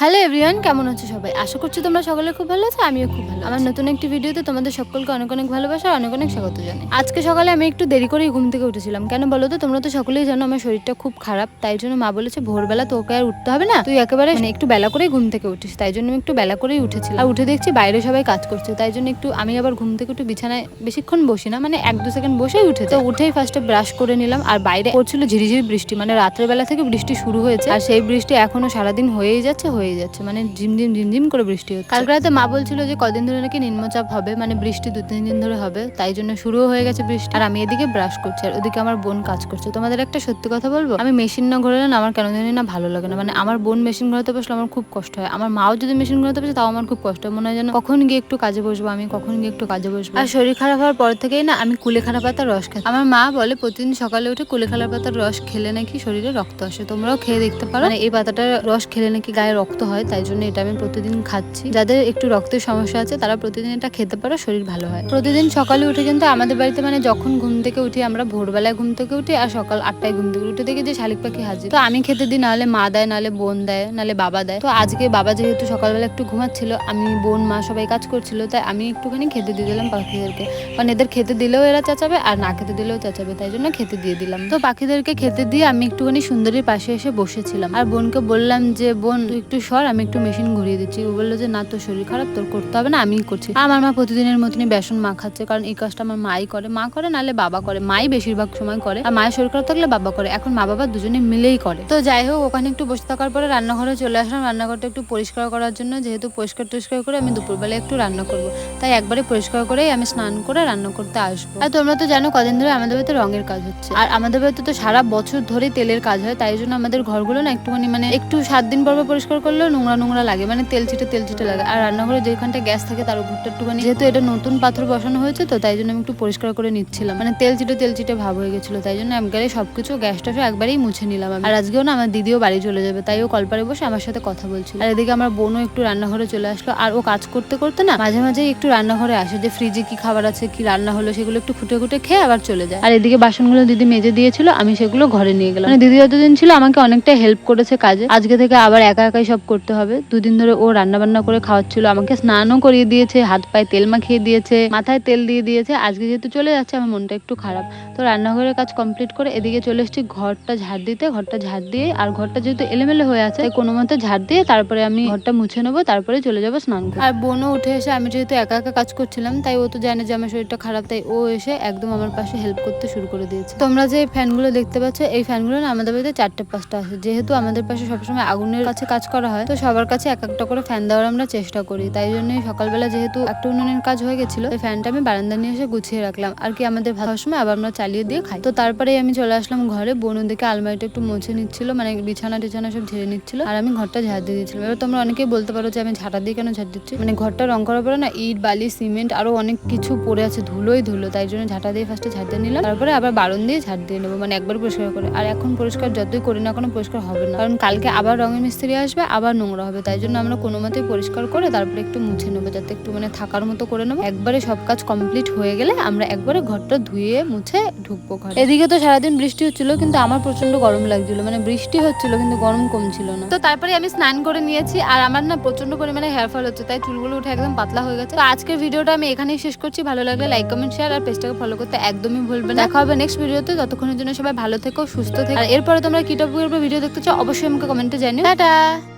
Hello everyone কেমন আছো সবাই? আশা করছি তোমরা সকলে খুব ভালো আছো, আমিও খুব ভালো আমার নতুন একটি ভিডিওতে তোমাদের সকলকে অনেক অনেক ভালোবাসা, অনেক অনেক স্বাগত জানাই। আজকে সকালে আমি একটু দেরি করেই ঘুম থেকে উঠেছিলাম। কেন বলো তো, তোমরা তো সকলেই জানো আমার শরীরটা খুব খারাপ, তাই জন্য মা বলেছে ভোরবেলা তোকে আর উঠতে হবে না। তুই একেবারে মানে একটু বেলা করেই ঘুম থেকে উঠিস, তাই জন্য আমি একটু বেলা করেই উঠেছিলাম। আর উঠে দেখছি বাইরে সবাই কাজ করছে, তাই জন্য একটু আমি আবার ঘুম থেকে একটু বিছানায় বেশিক্ষণ বসি না মানে এক দু সেকেন্ড বসেই উঠে তো উঠেই ফার্স্টে ব্রাশ করে নিলাম, আর বাইরে পড়ছিল ঝিরিঝিরি বৃষ্টি মানে রাত্রেবেলা থেকে বৃষ্টি শুরু হয়েছে। আর সেই বৃষ্টি এখনও সারাদিন হয়েই যাচ্ছে হয়েই যাচ্ছে মানে ঝিমঝিম ঝিমঝিম করে বৃষ্টি হচ্ছে। কালকে রাতে মা বলছিল যে কদিন ধরে নাকি নিম্নচাপ হবে মানে বৃষ্টি দু তিন দিন ধরে হবে, তাই জন্য শুরু হয়ে গেছে বৃষ্টি। আর আমি এদিকে ব্রাশ করছি, আর ওদিকে আমার বোন কাজ করছে। তোমাদের একটা সত্যি কথা বলব? আমি মেশিন না ঘোরালে না আমার কেন জানি না ভালো লাগে না। মানে আমার বোন মেশিন ঘোরাতে বসলে আমার খুব কষ্ট হয়। আমার মাও যদি মেশিন ঘোরাতে বসে, তাও আমার খুব কষ্ট হয়। মনে হয় যেন কখন গিয়ে একটু কাজে বসবো আমি, কখন গিয়ে একটু কাজে বসবো। আর শরীর খারাপ হওয়ার পর থেকেই না আমি কুলেখাড়া পাতার রস খাই। আমার মা বলে, প্রতিদিন সকালে উঠে কুলেখাড়া পাতার রস খেলে নাকি শরীরে রক্ত আসে, তোমরাও খেয়ে দেখতে পারো। মানে এই পাতাটার রস খেলে নাকি গায়ে রক্ত হয়, তাই জন্য এটা আমি প্রতিদিন খাচ্ছি। যাদের একটু রক্তের সমস্যা আছে, তারা প্রতিদিন এটা খেতে পারো, শরীর ভালো হয়। প্রতিদিন সকালে উঠে কিন্তু আমাদের বাড়িতে মানে যখন ঘুম থেকে উঠি, আমরা ভোরবেলায় ঘুম থেকে উঠি আর সকাল আটটায় ঘুম থেকে উঠে। দেখি যে শালিক পাখি হাজির। তো আমি খেতে দিই, নাহলে মা দেয়, নাহলে বোন দেয়, নাহলে বাবা দেয়। তো আজকে বাবা যেহেতু সকালবেলা একটু ঘুমাচ্ছিল, আমি বোন, মা সবাই কাজ করছিল, তাই আমি একটুখানি খেতে দিয়ে দিলাম পাখিদেরকে। কারণ এদের খেতে দিলেও এরা চেঁচাবে আর না খেতে দিলেও চেঁচাবে, তাই জন্য খেতে দিয়ে দিলাম। তো পাখিদেরকে খেতে দিয়ে আমি একটুখানি সুন্দরীর পাশে এসে বসেছিলাম। আর বোনকে বললাম যে, বোন একটু সর আমি একটু মেশিন ঘুরিয়ে দিচ্ছি। ও বলল যে, না, তোর শরীর খারাপ, তোর করতে হবে না, আমিই করছি। আমার মা প্রতিদিনের মতনই বেসন মাখাচ্ছে কারণ এই কাজটা আমার মাই করে। মা করে নাহলে বাবা করে। মাই বেশিরভাগ সময় করে। আর মায়ের শরীর খারাপ থাকলে বাবা করে। এখন মা বাবা দুজনে মিলেই করে। তো যাই হোক, ওখানে একটু বসে থাকার পরে রান্নাঘরে চলে আসলাম। রান্নাঘরটা একটু পরিষ্কার করার জন্য, যেহেতু পরিষ্কার টরিষ্কার করে আমি দুপুরবেলা একটু রান্না করব। তাই একবারে পরিষ্কার করেই আমি স্নান করে রান্না করতে আসব। আর তোমরা তো জানো, কদিন ধরে আমাদের বাড়িতে রঙের কাজ হচ্ছে। আর আমাদের বাড়িতে তো সারা বছর ধরে তেলের কাজ হয়, তাই জন্য আমাদের ঘরগুলো না একটুখানি মানে একটু সাত দিন পর পর পরিষ্কার করলেও নোংরা নোংরা লাগে মানে তেল ছিটে তেল ছিটে লাগে। আর রান্নাঘরে যেখানটা গ্যাস থাকে তার উপরটা একটুখানি, যেহেতু এটা নতুন পাথর বসানো হয়েছে তো তাই জন্য আমি একটু পরিষ্কার করে নিচ্ছিলাম। মানে তেল ছিটে তেল ছিটে ভাব হয়ে গেছিল, তাই জন্য একবারে সবকিছু গ্যাসটা একবারেই মুছে নিলাম আর আজকেও না আমার দিদিও বাড়ি চলে যাবে, তাই ও কলপারে বসে আমার সাথে কথা বলছিল। আর এদিকে আমার বোনও একটু রান্নাঘরে চলে আসলো, আর ও কাজ করতে করতে না মাঝে মাঝে একটু রান্নাঘরে আসে যে ফ্রিজে কি খাবার আছে, কি রান্না হলো সেগুলো একটু খুঁটে খুঁটে খেয়ে আবার চলে যায়। আর এদিকে বাসনগুলো দিদি মেজে দিয়েছিল, আমি সেগুলো ঘরে নিয়ে গেলাম। মানে দিদি যতদিন ছিল আমাকে অনেকটা হেল্প করেছে কাজে। আজকে থেকে আবার একা একাই সব করতে হবে। দুদিন ধরে ও রান্না বান্না করে খাওয়াচ্ছিল। আমাকে স্নানও করিয়ে দিয়েছে, হাত পায়ে তেল মাখিয়ে দিয়েছে, মাথায় তেল দিয়ে দিয়েছে। আজকে যেহেতু চলে যাচ্ছে, আমার মনটা একটু খারাপ। তো রান্নাঘরের কাজ কমপ্লিট করে এদিকে চলে এসেছি। ঘরটা ঝাড় দিতে, ঘরটা ঝাড় দিয়ে, আর ঘরটা যেহেতু এলোমেলো হয়ে আছে কোনো মতে ঝাড় দিয়ে তারপরে আমি ঘরটা মুছে নেব, তারপরে চলে যাব স্নান করতে। আর বোনও উঠে এসে, আমি যেহেতু একা একা কাজ করছিলাম, তাই ও তো জানে যে আমার শরীরটা খারাপ, তাই ও এসে একদম আমার পাশে হেল্প করতে শুরু করে দিয়েছে। তোমরা যে ফ্যানগুলো দেখতে পাচ্ছ, এই ফ্যানগুলো না আমাদের বাড়িতে চারটে পাঁচটা আছে। যেহেতু আমাদের পাশে সবসময় আগুনের কাছে কাজ করা হয় তো সবার কাছে এক একটা করে ফ্যান দেওয়ার আমরা চেষ্টা করি। তাই জন্যই সকালবেলা যেহেতু একটা উনুনের কাজ হয়ে গেছিল এই ফ্যানটা আমি বারান্দা নিয়ে এসে গুছিয়ে রাখলাম। আর কি আমাদের ভাবার সময় আবার আমরা চালিয়ে দিয়ে খাই। তো তারপরে আমি চলে আসলাম ঘরে, বোন দিকে আলমারিটা একটু মুছে নিচ্ছিল মানে বিছানা টিছানা সব ঝেড়ে নিচ্ছিল, আর আমি ঘরটা ঝাড় দিয়ে দিচ্ছিলাম এবার তোমরা অনেকেই বলতে পারো যে আমি ঝাঁটা দিয়ে কেন ঝাড় দিচ্ছি? মানে ঘরটা রং করার পরে না ইট, বালি, সিমেন্ট আরও অনেক কিছু পড়ে আছে, ধুলোই ধুলো। তাই জন্য ঝাঁটা দিয়ে ফার্স্টে ঝাড় দিয়ে নিলাম। তারপরে আবার বারণ দিয়ে ঝাড় দিয়ে নেব মানে একবার পরিষ্কার করে। আর এখন পরিষ্কার যতই করি না কোনো পরিষ্কার হবে না। কারণ কালকে আবার রঙের মিস্ত্রি আসবে, আবার নোংরা হবে তাই জন্য আমরা কোনো মতেই পরিষ্কার করে তারপরে একটু মুছে নেব যাতে একটু মানে থাকার মতো করে নেব। একবারে সব কাজ কমপ্লিট হয়ে গেলে আমরা একবারে ঘরটা ধুয়ে মুছে ঢুকবো ঘরে। এদিকে তো সারাদিন বৃষ্টি হচ্ছিল কিন্তু আমার প্রচণ্ড গরম লাগছিল মানে বৃষ্টি হচ্ছিল কিন্তু গরম কমছিল না। তো তারপরে আমি স্নান করে নিয়েছি আর আমার না প্রচণ্ড পরিমাণে হেয়ার ফল হচ্ছে তাই চুলগুলো উঠে একদম পাতলা হয়ে গেছে। তো আজকের ভিডিওটা আমি এখানেই শেষ করছি ভালো লাগলে লাইক কমেন্ট শেয়ার আর পেজটাকে ফলো করতে একদমই ভুলবেন না। দেখা হবে নেক্সট ভিডিওতে ততক্ষণের জন্য সবাই ভালো থেকো সুস্থ থেকো। আর এরপরে তোমরা কি টপিকের উপর ভিডিও দেখতে চাও অবশ্যই আমাকে কমেন্টে জানিও। টাটা!